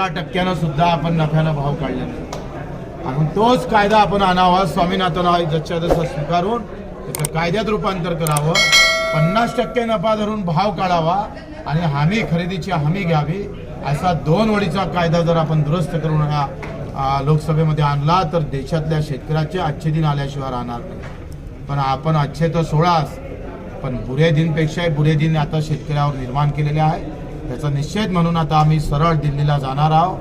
पंधरा टक्क्यानं सुद्धा आपण नफ्यानं भाव काढले आणि तोच कायदा आपण आणावा स्वामीनाथन जसच्या जसं स्वीकारून त्याचं कायद्यात रूपांतर करावं पन्नास टक्के नफा धरून भाव काढावा आणि हमी खरेदीची हमी घ्यावी असा दोन वडीचा कायदा जर आपण दुरुस्त करून हा लोकसभेमध्ये आणला तर देशातल्या शेतकऱ्याचे आजचे दिन आल्याशिवाय राहणार नाही. पण आपण आजचे तर सोळाच पण बुरे दिनपेक्षाही बुरे दिन आता शेतकऱ्यावर निर्माण केलेले आहे त्याचा निषेध म्हणून आता आम्ही सरळ दिल्लीला जाणार आहोत.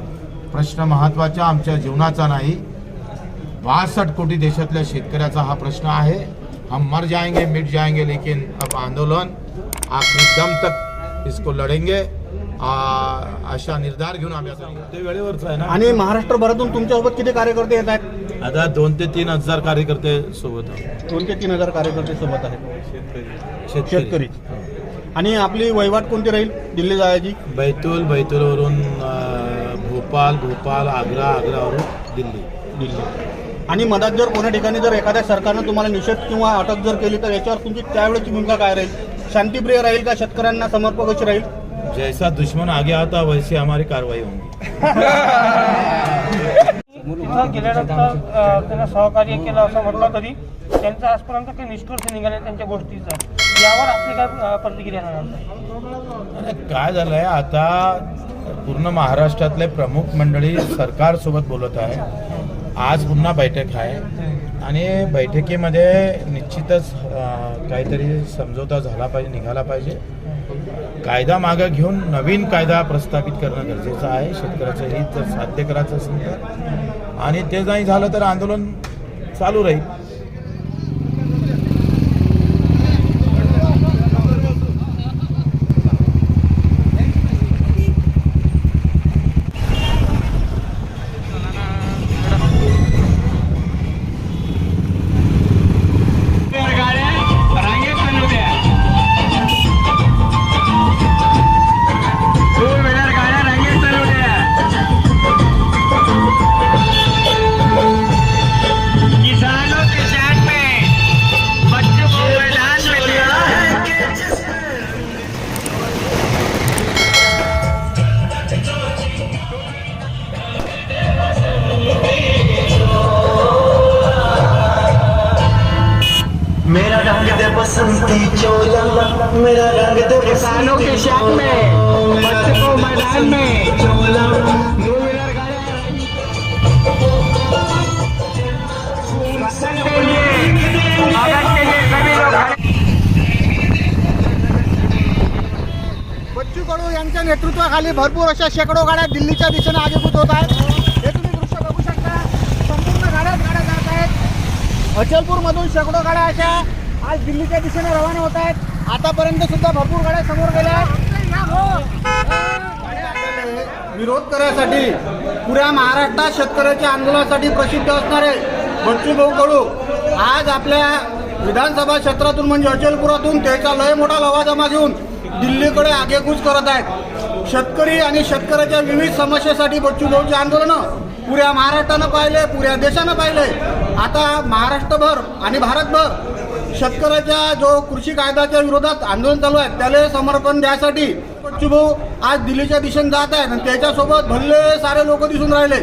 प्रश्न महत्त्वाचा आमच्या जीवनाचा नाही. बासष्ट कोटी देशातल्या शेतकऱ्याचा हा प्रश्न आहे. हम मर जाएंगे मिट जाएंगे लेकिन अब आंदोलन आखिरी दम तक इसको लढेंगे अशा निर्धार घेऊन आम्ही. ते वेळेवरच आहे ना? आणि महाराष्ट्रभरातून तुमच्यासोबत किती कार्यकर्ते येत आहेत? आता दोन ते तीन हजार कार्यकर्ते सोबत आहेत. दोन ते तीन हजार कार्यकर्ते सोबत आहेत. शेतकरी. शेतकरी. आणि आपली वहिवाट कोणती राहील? दिल्ली जायची? बैतूल बैतूलवरून भोपाल भोपाल आग्रा आग्रावरून दिल्ली. दिल्ली. आणि मधात जर कोणा ठिकाणी जर एखाद्या सरकारनं तुम्हाला निषेध किंवा अटक जर केली तर याच्यावर तुमची त्यावेळेची भूमिका काय राहील? शांतिप्रिय राहील का शेतकऱ्यांना समर्पक अशी राहील? जैसा दुश्मन आगे आता वैसी हमारी कार्रवाई होगी. तिथं गेल्यानंतर त्यांना सहकार्य केलं असं म्हटलं तरी त्यांचा आजपर्यंत काही निष्कर्ष निघाले त्यांच्या गोष्टीचा. यावर आपली काय प्रतिक्रिया राहणार काय झालंय? आता पूर्ण महाराष्ट्रातले प्रमुख मंडळी सरकारसोबत बोलत आहे. आज पुन्हा बैठक आहे. आणि बैठकीमध्ये निश्चितच काहीतरी समझोता झाला पाहिजे निघाला पाहिजे. कायदा मागं घेऊन नवीन कायदा प्रस्थापित करणं गरजेचं आहे. शेतकऱ्याचं हित जर साध्य करायचं असेल तर. आणि ते नाही झालं तर आंदोलन चालू राहील. मेरा रंग दे बसंती चोला मेरा रंग दे किसानों के में बच्चों को मैदान में। चोला। बच्चू कडू यांच्या नेतृत्वाखाली भरपूर अशा शेकडो गाड्या दिल्लीच्या दिशेने आगेकूच होत आहेत हे तुम्ही दृश्य बघू शकता संपूर्ण गाड्याच गाड्या जात आहेत अचलपूरमधून शेकडो गाड्या अशा आज दिल्लीच्या दिशेने रवाना होत आहेत. आतापर्यंत सुद्धा भरपूर गाड्या समोर गेल्या. आहेत विरोध करण्यासाठी पुऱ्या महाराष्ट्रात शेतकऱ्याच्या आंदोलनासाठी प्रसिद्ध असणारे बच्चू भाऊ कडू. आज आपल्या विधानसभा क्षेत्रातून म्हणजे अचलपुरातून त्याचा लय मोठा लवा जमा घेऊन दिल्लीकडे आगेकूच करत आहेत. शेतकरी आणि शेतकऱ्याच्या विविध समस्येसाठी बच्चू भाऊचे आंदोलनं पुऱ्या महाराष्ट्रानं पाहिले पुऱ्या देशानं पाहिले. आता महाराष्ट्रभर आणि भारतभर शेतकऱ्याच्या जो कृषी कायद्याच्या विरोधात आंदोलन चालू आहे त्याला समर्पण द्यासाठी बच्चू भाऊ आज दिल्लीच्या दिशेने जात आहेत आणि त्याच्यासोबत भल्ले सारे लोक दिसून राहिले.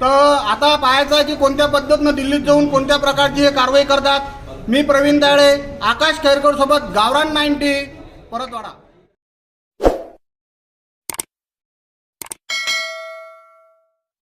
तर आता पाहायचं आहे की कोणत्या पद्धतीनं दिल्लीत जाऊन कोणत्या प्रकारची हे कारवाई करतात. मी प्रवीण दाळे आकाश खैरकर सोबत गावरान नाईन्टी परतवाडा.